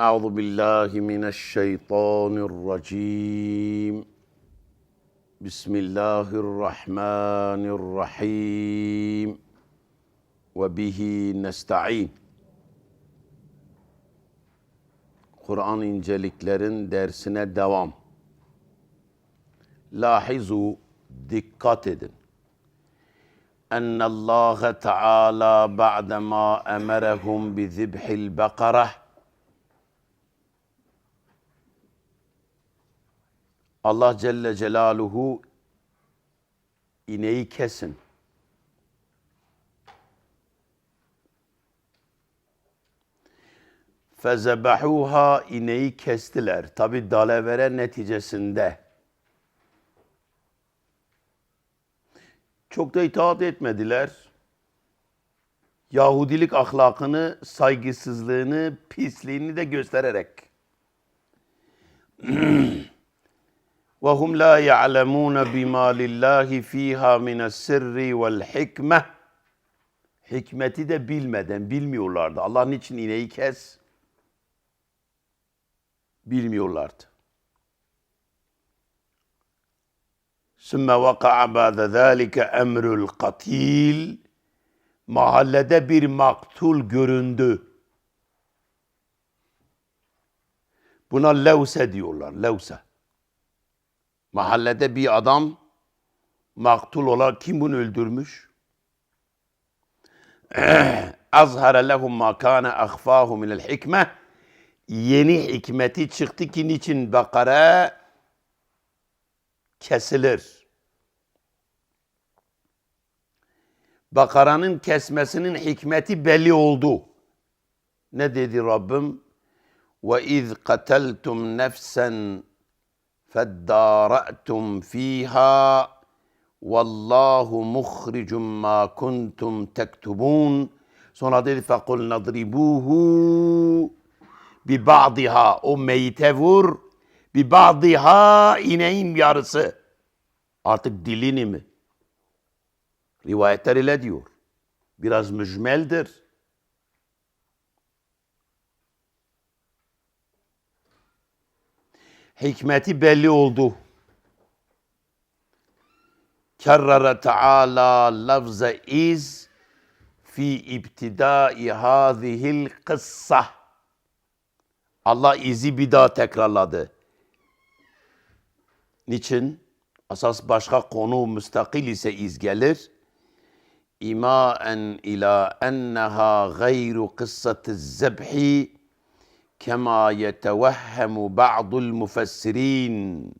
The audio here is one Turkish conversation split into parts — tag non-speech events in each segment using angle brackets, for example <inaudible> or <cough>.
أعوذ بالله من الشيطان الرجيم بسم الله الرحمن الرحيم وبه نستعين Kur'an inceliklerin dersine devam. Lahizu dikkat edin. أن الله تعالى بعدما أمرهم بذبح البقرة Allah Celle Celaluhu ineği kesin. Fezebehuha ineği kestiler. Tabi dalavere neticesinde. Çok da itaat etmediler. Yahudilik ahlakını, saygısızlığını, pisliğini de göstererek. <clears throat> وهم لا يعلمون بما لله فيها من السر والحكمة Hikmeti de bilmeden, bilmiyorlardı. Allah niçin ineği kes? Bilmiyorlardı. Sümme vaka'a ba'de zâlike emrül katil. Mahallede bir maktul göründü. Buna levse diyorlar, levse. Mahallede bir adam maktul olarak kim bunu öldürmüş? <clears throat> Azhara lehum ma kana akhfahu min hikme. Yeni hikmeti çıktı ki niçin Bakara kesilir. Bakara'nın kesmesinin hikmeti belli oldu. Ne dedi Rabbim? Ve iz kateltum nefsen فَادَّارَأْتُمْ ف۪يهَا وَاللّٰهُ مُخْرِجٌ مَا كُنْتُمْ تَكْتُبُونَ Sonra dedi فَقُلْ نَضْرِبُوهُ بِبَعْضِهَا O meyite vur بِبَعْضِهَا ineğin yarısı. Artık dilini mi? Rivayetler ile diyor. Biraz mücmeldir. Hikmeti belli oldu. Kerrara Teala lafza iz fi ibtidai hazihil kıssa. Allah izi bir daha tekrarladı. Niçin? Asas başka konu müstakil ise iz gelir. İmaen ila enneha gayru kıssatı zebhi kema yetevehhemu ba'dul müfessirin.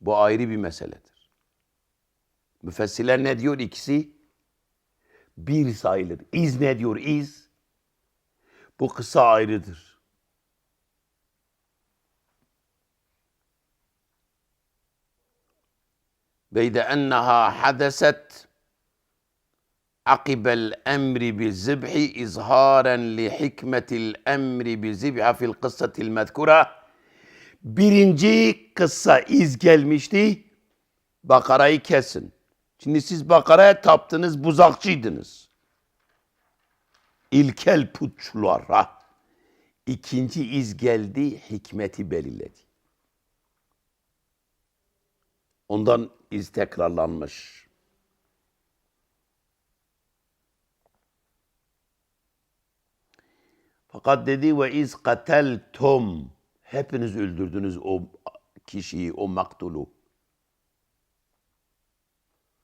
Bu ayrı bir meseledir. Müfessirler ne diyor ikisi? Bir sayılır. İz ne diyor iz? Bu kısa ayrıdır. Beyde enneha hadeset عقب الأمر بالذبح إظهارا لحكمة الأمر بالذبح في القصة المذكورة Birinci kıssa iz gelmişti. Bakarayı kesin. Şimdi siz Bakara'ya taptınız, buzakçıydınız. İlkel putçulara. İkinci iz geldi, hikmeti belirledi. Ondan iz tekrarlanmış. Fakat dedi ve iz kateltum. Hepiniz öldürdünüz o kişiyi, o maktulu.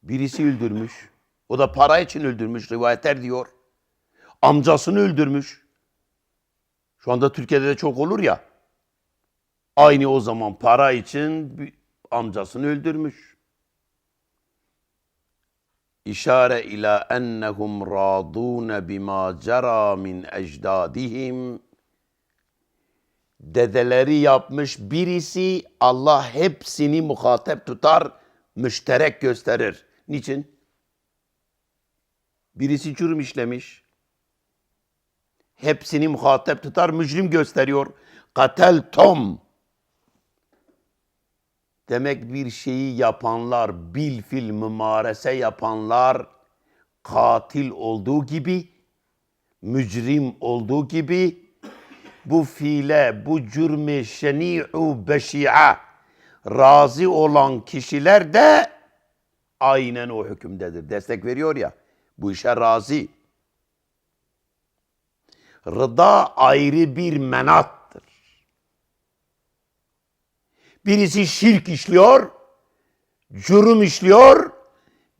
Birisi öldürmüş. O da para için öldürmüş rivayetler diyor. Amcasını öldürmüş. Şu anda Türkiye'de de çok olur ya. Aynı o zaman para için amcasını öldürmüş. İşare ila ennehum radun bima cera min ecdadihim. Dedeleri yapmış birisi Allah hepsini muhatap tutar, müşterek gösterir. Niçin? Birisi cürüm işlemiş. Hepsini muhatap tutar, mücrim gösteriyor. Katel tom. Demek bir şeyi yapanlar, bil fil mümarese yapanlar katil olduğu gibi, mücrim olduğu gibi bu fiile, bu cürmi şeni'u beşi'a razı olan kişiler de aynen o hükümdedir. Destek veriyor ya, bu işe razı. Rıda ayrı bir menattır. Birisi şirk işliyor, cürüm işliyor,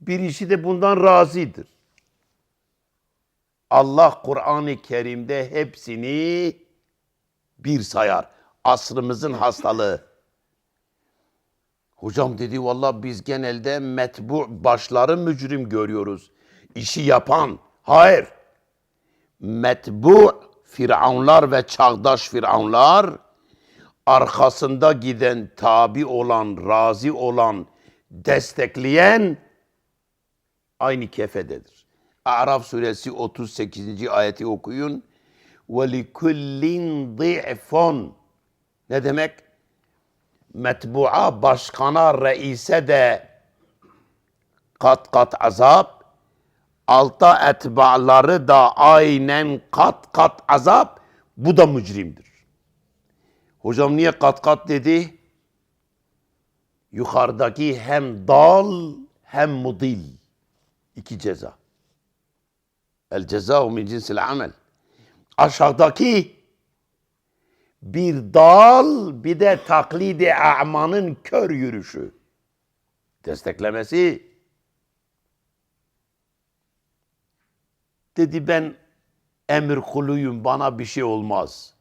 birisi de bundan razıdır. Allah Kur'an-ı Kerim'de hepsini bir sayar. Asrımızın hastalığı. Hocam dedi valla biz genelde metbu başları mücrim görüyoruz. İşi yapan. Hayır. Metbu firavunlar ve çağdaş firavunlar arkasında giden, tabi olan, razı olan, destekleyen aynı kefededir. Araf suresi 38. ayeti okuyun. وَلِكُلِّنْ ضِعْفٌ Ne demek? Metbu'a, başkana, reise de kat kat azap, alta etbaları da aynen kat kat azap, bu da mücrimdir. Hocam niye kat kat dedi? Yukarıdaki hem dal hem mudil. İki ceza. El cezau min cinsil amel. Aşağıdaki bir dal bir de taklidi a'manın kör yürüyüşü. Desteklemesi. Dedi ben emir kuluyum bana bir şey olmaz.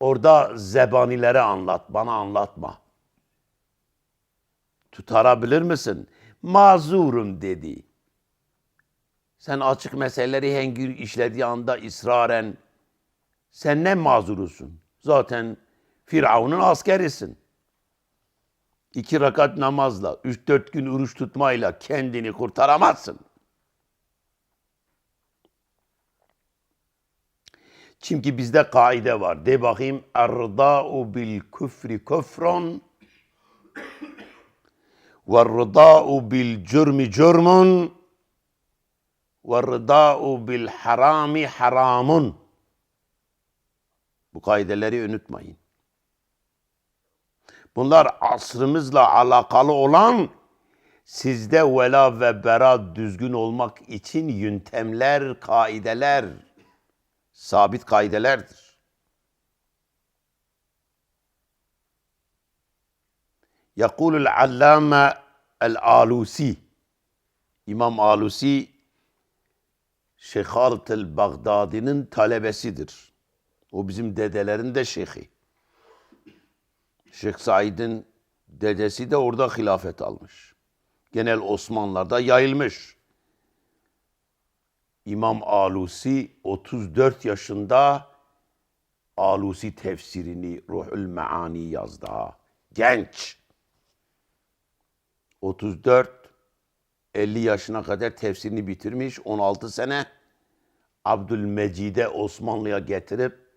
Orada zebanilere anlat bana anlatma. Tutarabilir misin? Mazurum dedi. Sen açık meseleleri hangi işlediği anda ısraren sen ne mazurusun? Zaten Firavun'un askerisin. İki rakat namazla, üç dört gün oruç tutmayla kendini kurtaramazsın. Çünkü bizde kaide var. De bakayım. Erda'u bil küfri küfrun ve rıda'u bil cürmi cürmun ve rıda'u bil harami haramun. Bu kaideleri unutmayın. Bunlar asrımızla alakalı olan sizde vela ve bera düzgün olmak için yöntemler, kaideler, sabit kaidelerdir. Yakulul allame el-alusi İmam Alusi Şeyh Halit el-Bagdadi'nin talebesidir. O bizim dedelerin de şeyhi. Şeyh Said'in dedesi de orada hilafet almış. Genel Osmanlılar'da yayılmış. İmam Alusi 34 yaşında Alusi tefsirini Ruhul Meani yazdı. Genç. 34 50 yaşına kadar tefsirini bitirmiş. 16 sene Abdülmecid'e Osmanlı'ya getirip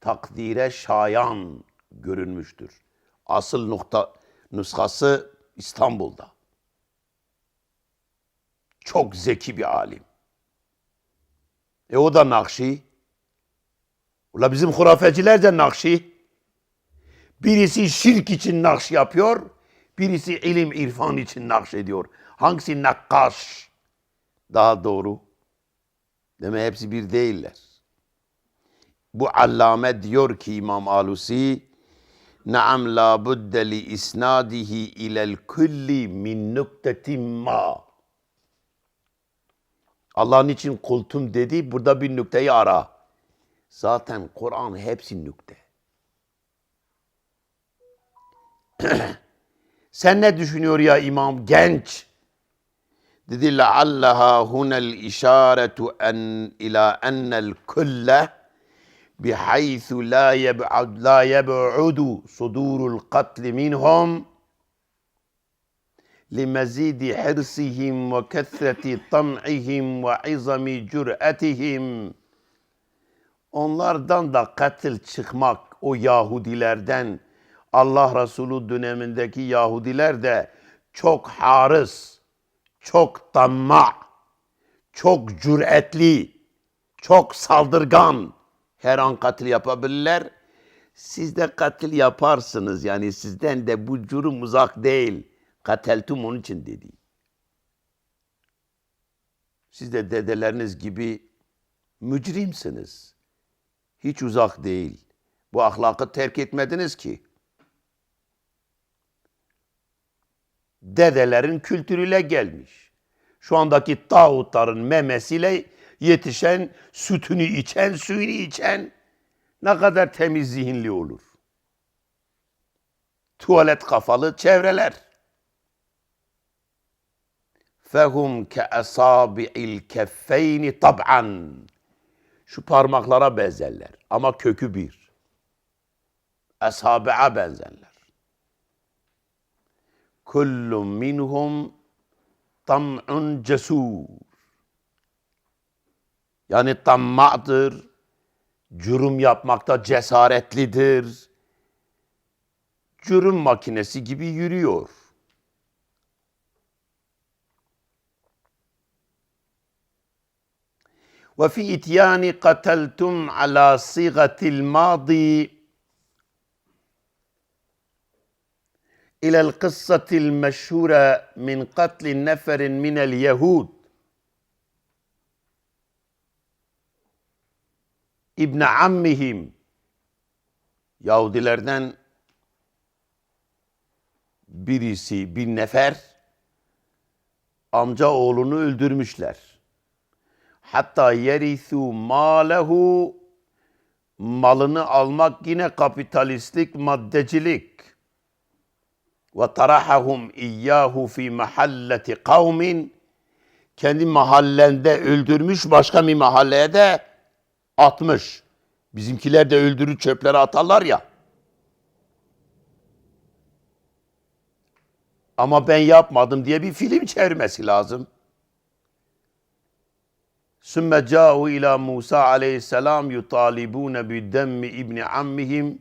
takdire şayan görünmüştür. Asıl nokta nuskası İstanbul'da. Çok zeki bir alim. E o da Nakşi. Ula bizim hurafeciler de Nakşi. Birisi şirk için nakş yapıyor, birisi ilim irfan için nakş ediyor. Hangisi nakkaş? Daha doğru. Deme hepsi bir değiller. Bu allame diyor ki İmam Alusi, Naam la budde li isnadihi ilel kulli min nuktetin ma. Allah niçin kultum dedi? Burada bir nükteyi ara. Zaten Kur'an hepsi nükte. <clears throat> Sen ne düşünüyor ya imam genç? Dedi leallaha hunel işaretu en ila ennel kulle bihaythu la yeb'ud la yeb'udu sudurul katli minhum لمزيد حرصهم وكثرة طمعهم وعظم جرأتهم Onlardan da katil çıkmak o Yahudilerden Allah Resulü dönemindeki Yahudiler de çok haris, çok tamma, çok cüretli, çok saldırgan, Her an katil yapabilirler. Siz de katil yaparsınız. Yani sizden de bu cürüm uzak değil. Kateltum onun için dedi. Siz de dedeleriniz gibi mücrimsiniz. Hiç uzak değil. Bu ahlakı terk etmediniz ki. Dedelerin kültürüyle gelmiş. Şu andaki tağutların memesiyle yetişen, sütünü içen, suyunu içen ne kadar temiz zihinli olur. Tuvalet kafalı çevreler. Ke asabi'il keffeyni tab'an. Şu parmaklara benzerler ama kökü bir. Esabi'a benzerler. Kullun minhum tam'un cesur. Yani tamma'dır, cürüm yapmakta cesaretlidir. Cürüm makinesi gibi yürüyor. Ve fi ityani kateltum ala sigatil madi ila el-kıssatil meşhure min katli neferin minel yehud. İbn ammihim Yahudilerden birisi bir nefer amca oğlunu öldürmüşler. Hatta yerithu malehu malını almak yine kapitalistlik, maddecilik. Ve tarahahum iyyahu fi mahalleti kavmin kendi mahallende öldürmüş başka bir mahalleye de atmış. Bizimkiler de öldürür çöplere atarlar ya. Ama ben yapmadım diye bir film çevirmesi lazım. Sümme câhu ila Musa aleyhisselam yutalibune bi demmi ibni ammihim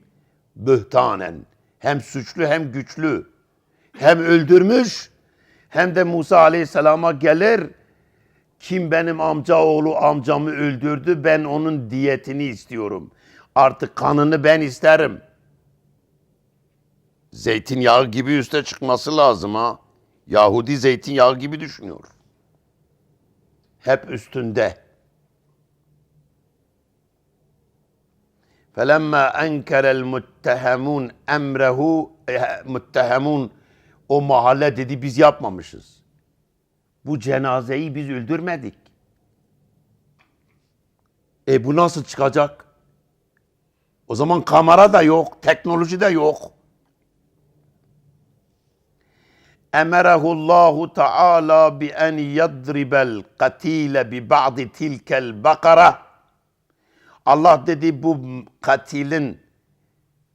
bühtanen. Hem suçlu hem güçlü. Hem öldürmüş hem de Musa aleyhisselama gelir. Kim benim amca oğlu amcamı öldürdü ben onun diyetini istiyorum. Artık kanını ben isterim. Zeytinyağı gibi üste çıkması lazım ha. Yahudi zeytinyağı gibi düşünüyor hep üstünde. Felemma enkerel muttehemun emrehu e, muttehemun o mahalle dedi biz yapmamışız. Bu cenazeyi biz öldürmedik. E bu nasıl çıkacak? O zaman kamera da yok, teknoloji de yok. Emerehullahu Teala bi en yadribel katile bi ba'di tilkel bakara. Allah dedi bu katilin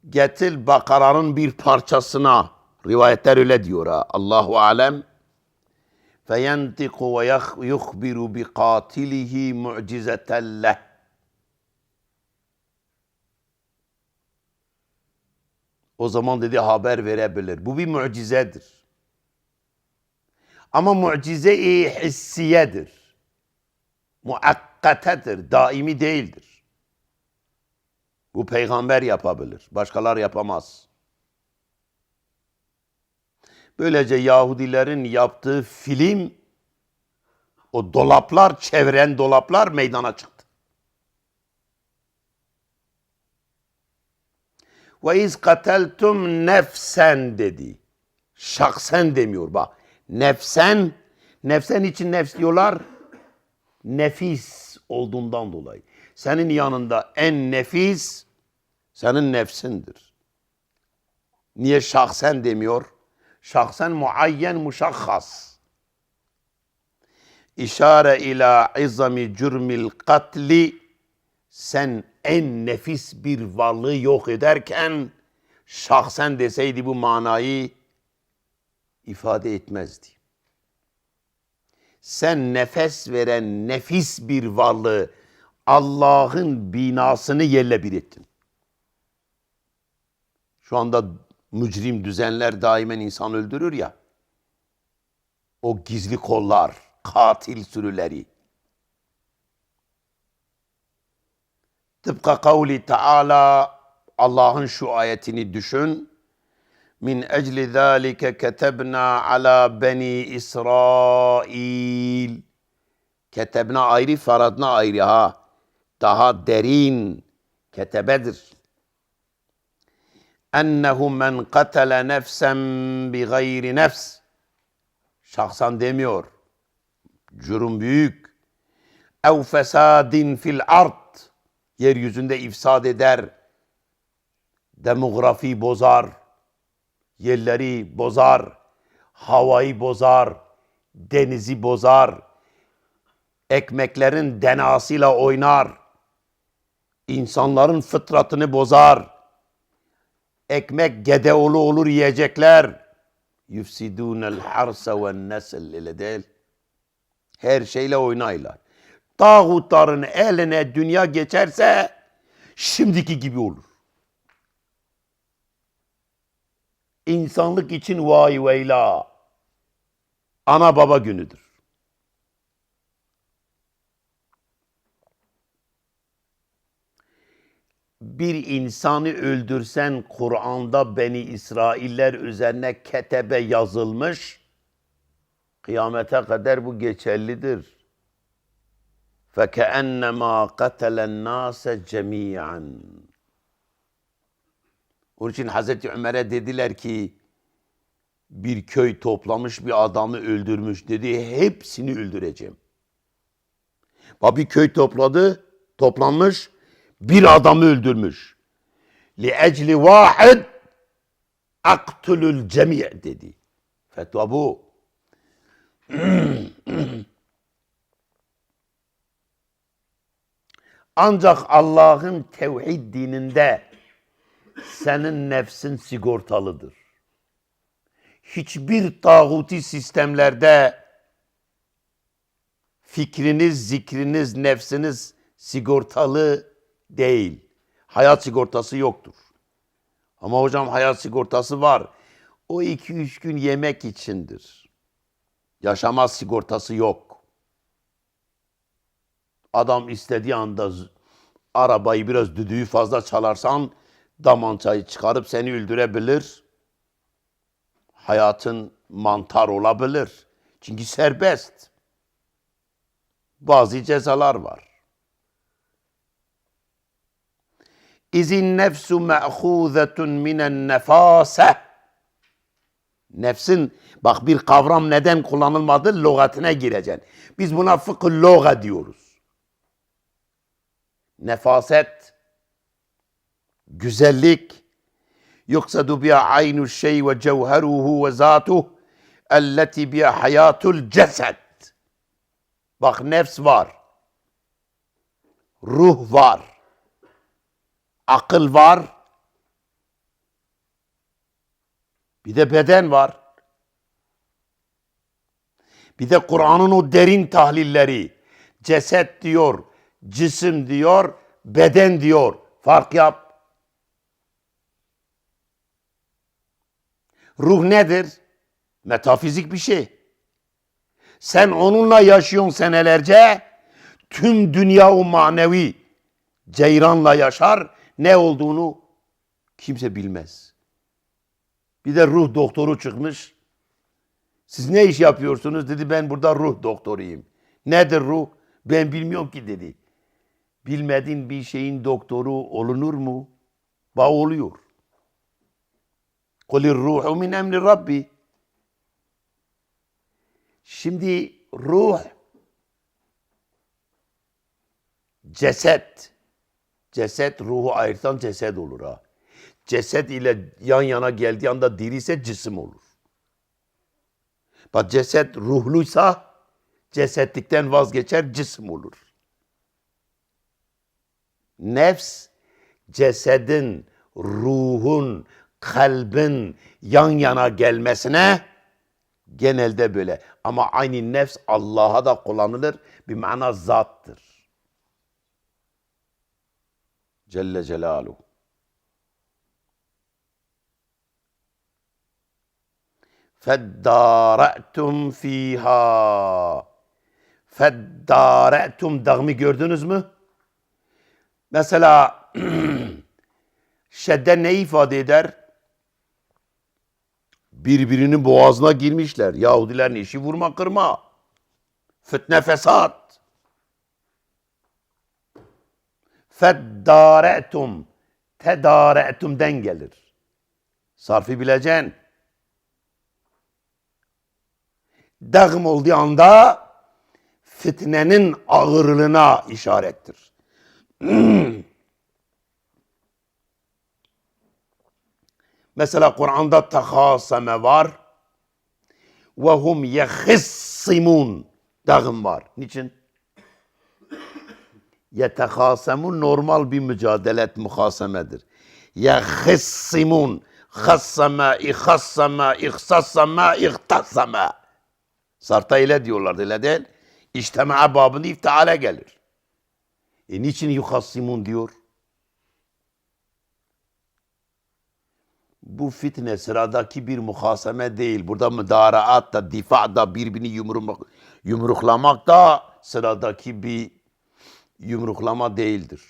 getir bakaranın bir parçasına rivayetler öyle diyor ha. Allahu alem. Feyentiku ve yukhbiru bi katilihi mu'cizeten leh. O zaman dedi haber verebilir. Bu bir mucizedir. Ama mucize-i hissiyedir. Muakkatedir, daimi değildir. Bu peygamber yapabilir, başkalar yapamaz. Böylece Yahudilerin yaptığı film, o dolaplar, çeviren dolaplar meydana çıktı. Ve iz kateltum nefsen dedi. Şahsen demiyor bak nefsen, nefsen için nefs diyorlar, nefis olduğundan dolayı. Senin yanında en nefis senin nefsindir. Niye şahsen demiyor? Şahsen muayyen muşakhas. İşare ila izami cürmil katli sen en nefis bir varlığı yok ederken şahsen deseydi bu manayı ifade etmezdi. Sen nefes veren nefis bir varlığı Allah'ın binasını yerle bir ettin. Şu anda mücrim düzenler daimen insan öldürür ya. O gizli kollar, katil sürüleri. Tıpkı kavli Teala Allah'ın şu ayetini düşün. Min ecli zâlike ketebna ala beni İsrail. Ketebna ayrı, faradna ayrı ha. Daha derin ketebedir. Ennehu men katele nefsen bi gayri nefs. Şahsan demiyor. Cürüm büyük. Ev fesadin fil ard. Yeryüzünde ifsad eder. Demografi bozar. Yerleri bozar. Havayı bozar. Denizi bozar. Ekmeklerin denasıyla oynar. İnsanların fıtratını bozar. Ekmek gedeoğlu olur yiyecekler. Yufsidûnel harsa ve nesil ile değil. Her şeyle oynaylar. Tağutların eline dünya geçerse şimdiki gibi olur. İnsanlık için vay veyla. Ana baba günüdür. bir insanı öldürsen Kur'an'da Beni İsrailler üzerine ketebe yazılmış. Kıyamete kadar bu geçerlidir. فَكَأَنَّمَا قَتَلَ النَّاسَ جَمِيعًا onun için Hazreti Ömer'e dediler ki bir köy toplamış bir adamı öldürmüş dedi. Hepsini öldüreceğim. Bak bir köy topladı, toplanmış bir adamı öldürmüş. Li ecli vahid aktulul cemi' dedi. Fetva bu. <clears throat> Ancak Allah'ın tevhid dininde senin nefsin sigortalıdır. Hiçbir tağuti sistemlerde fikriniz, zikriniz, nefsiniz sigortalı değil. Hayat sigortası yoktur. Ama hocam hayat sigortası var. O iki üç gün yemek içindir. Yaşamaz sigortası yok. Adam istediği anda arabayı biraz düdüğü fazla çalarsan damançayı çıkarıp seni öldürebilir. Hayatın mantar olabilir. Çünkü serbest. Bazı cezalar var. İzin nefsu me'khûzetun minen nefâse. Nefsin, bak bir kavram neden kullanılmadı? Logatine gireceksin. Biz buna fıkıh loga diyoruz. Nefaset, güzellik, yuksadu biha aynu şey ve cevheruhu ve zatuh, elleti biha hayatul cesed. Bak nefs var, ruh var, akıl var, bir de beden var. Bir de Kur'an'ın o derin tahlilleri. Ceset diyor, cisim diyor, beden diyor. Fark yap. Ruh nedir? Metafizik bir şey. Sen onunla yaşıyorsun senelerce. Tüm dünya o manevi ceyranla yaşar. Ne olduğunu kimse bilmez. Bir de ruh doktoru çıkmış. Siz ne iş yapıyorsunuz? Dedi ben burada ruh doktoruyum. Nedir ruh? Ben bilmiyorum ki dedi. Bilmediğin bir şeyin doktoru olunur mu? Ba oluyor. Kulir ruhu min emri Rabbi. Şimdi ruh ceset. Ceset ruhu ayırtan ceset olur ha. Ceset ile yan yana geldiği anda diri ise cisim olur. Bak ceset ruhluysa cesetlikten vazgeçer cisim olur. Nefs cesedin, ruhun, kalbin yan yana gelmesine genelde böyle. Ama aynı nefs Allah'a da kullanılır. Bir mana zattır. Celle Celaluhu. Feddâre'tum fîhâ. Feddâre'tum dağımı gördünüz mü? Mesela <clears throat> şedde ne ifade eder? Birbirinin boğazına girmişler. Yahudilerin işi vurma kırma. Fitne fesat. Feddaretum. Tedaretum'den gelir. Sarfı bileceksin. Dağım olduğu anda fitnenin ağırlığına işarettir. <clears throat> Mesela Kur'an'da tehaseme var. Ve hum yehissimun. Dağım var. Niçin? Yetehasemun normal bir mücadelet muhasemedir. Yehissimun. Hassama, ihassama, ihsassama, ihtassama. Sarta ile diyorlar öyle değil. İçtema'a babında iftiale gelir. E niçin yuhassimun diyor? Bu fitne sıradaki bir muhaseme değil. Burada müdaraat da, difa da birbirini yumrumak, yumruklamak da sıradaki bir yumruklama değildir.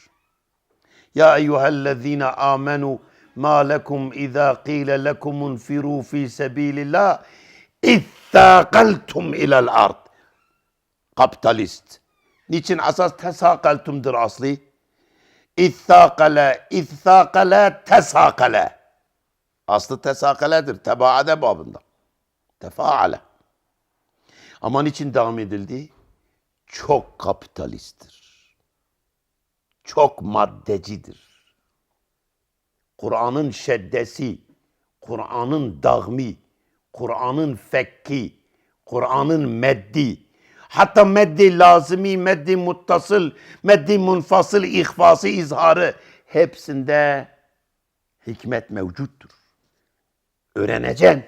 Ya eyyühellezine amenu ma lekum izâ qîle lekum unfirû fî sebîlillah İthâkaltum ilel ard. Kapitalist. Niçin asas tesakaltumdur asli? İthâkale, ithâkale, tesâkale. Aslı tesakaledir. Tebaade babında. Tefaale. Ama niçin devam edildi? Çok kapitalisttir. Çok maddecidir. Kur'an'ın şeddesi, Kur'an'ın dağmi, Kur'an'ın fekki, Kur'an'ın meddi, hatta meddi lazimi, meddi muttasıl, meddi munfasıl ihfası, izharı hepsinde hikmet mevcuttur. Öğreneceksin.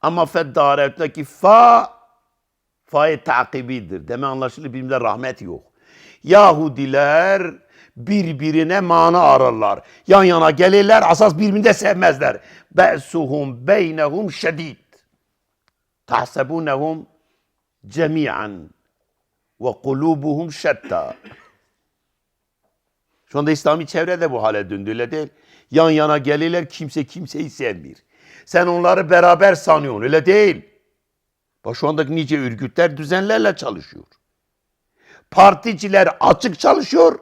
Ama feddaretteki fa fa'yı takibidir. Deme anlaşılır birbirine rahmet yok. Yahudiler birbirine mana ararlar. Yan yana gelirler, asas birbirini de sevmezler. Be'suhum beynehum şedid. Tahsebunehum cemi'an ve kulubuhum şetta. Şu anda İslami çevrede bu hale döndü öyle değil. Yan yana gelirler kimse kimseyi sevmiyor. Sen onları beraber sanıyorsun öyle değil. Bak şu andaki nice örgütler düzenlerle çalışıyor. Particiler açık çalışıyor.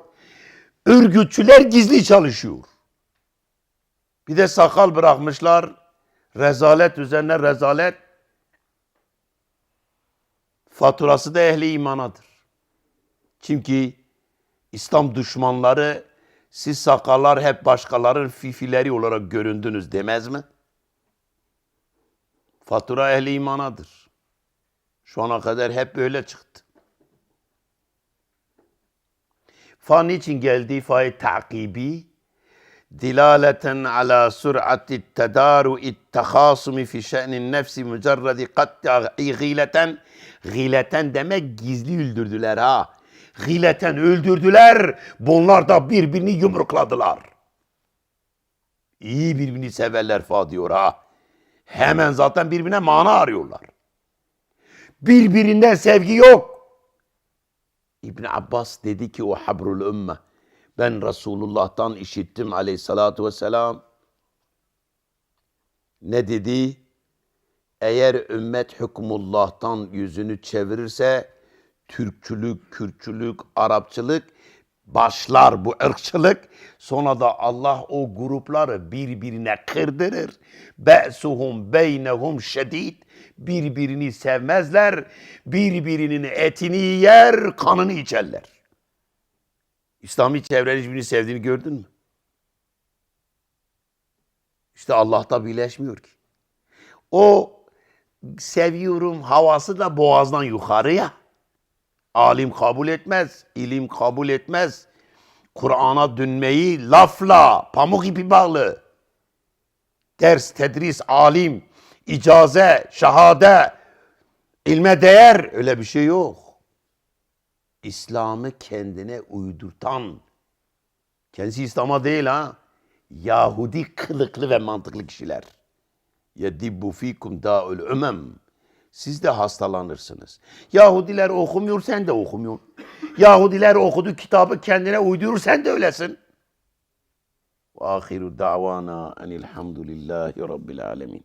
Örgütçüler gizli çalışıyor. Bir de sakal bırakmışlar. Rezalet üzerine rezalet. Faturası da ehli imanadır. Çünkü İslam düşmanları siz sakallar hep başkalarının fifileri olarak göründünüz demez mi? Fatura ehli imanadır. Şu ana kadar hep böyle çıktı. Fa niçin geldi? Fa takibi dilaleten ala sur'ati tedaru ittehasumi fi şe'nin nefsi mücerredi kat'i gileten gileten demek gizli öldürdüler ha. Gileten öldürdüler. Bunlar da birbirini yumrukladılar. İyi birbirini severler fa diyor ha. Hemen zaten birbirine mana arıyorlar. Birbirinden sevgi yok. İbn Abbas dedi ki o habrul ümme. Ben Resulullah'tan işittim aleyhissalatu vesselam. Ne dedi? Eğer ümmet hükmullah'tan yüzünü çevirirse Türkçülük, Kürtçülük, Arapçılık başlar bu ırkçılık. Sonra da Allah o grupları birbirine kırdırır. Be'suhum beynehum şedid. Birbirini sevmezler. Birbirinin etini yer, kanını içerler. İslami çevrenin birbirini sevdiğini gördün mü? İşte Allah'ta birleşmiyor ki. O seviyorum havası da boğazdan yukarıya. Alim kabul etmez, ilim kabul etmez. Kur'an'a dönmeyi lafla, pamuk ipi bağlı. Ders, tedris, alim, icaze, şahade, ilme değer öyle bir şey yok. İslam'ı kendine uydurtan, kendisi İslam'a değil ha, Yahudi kılıklı ve mantıklı kişiler. Yedibbu fikum da'ul ümem. Siz de hastalanırsınız. Yahudiler okumuyor, sen de okumuyorsun. Yahudiler okudu kitabı kendine uydurur, sen de öylesin. Ve ahiru davana enilhamdülillahi rabbil alemin.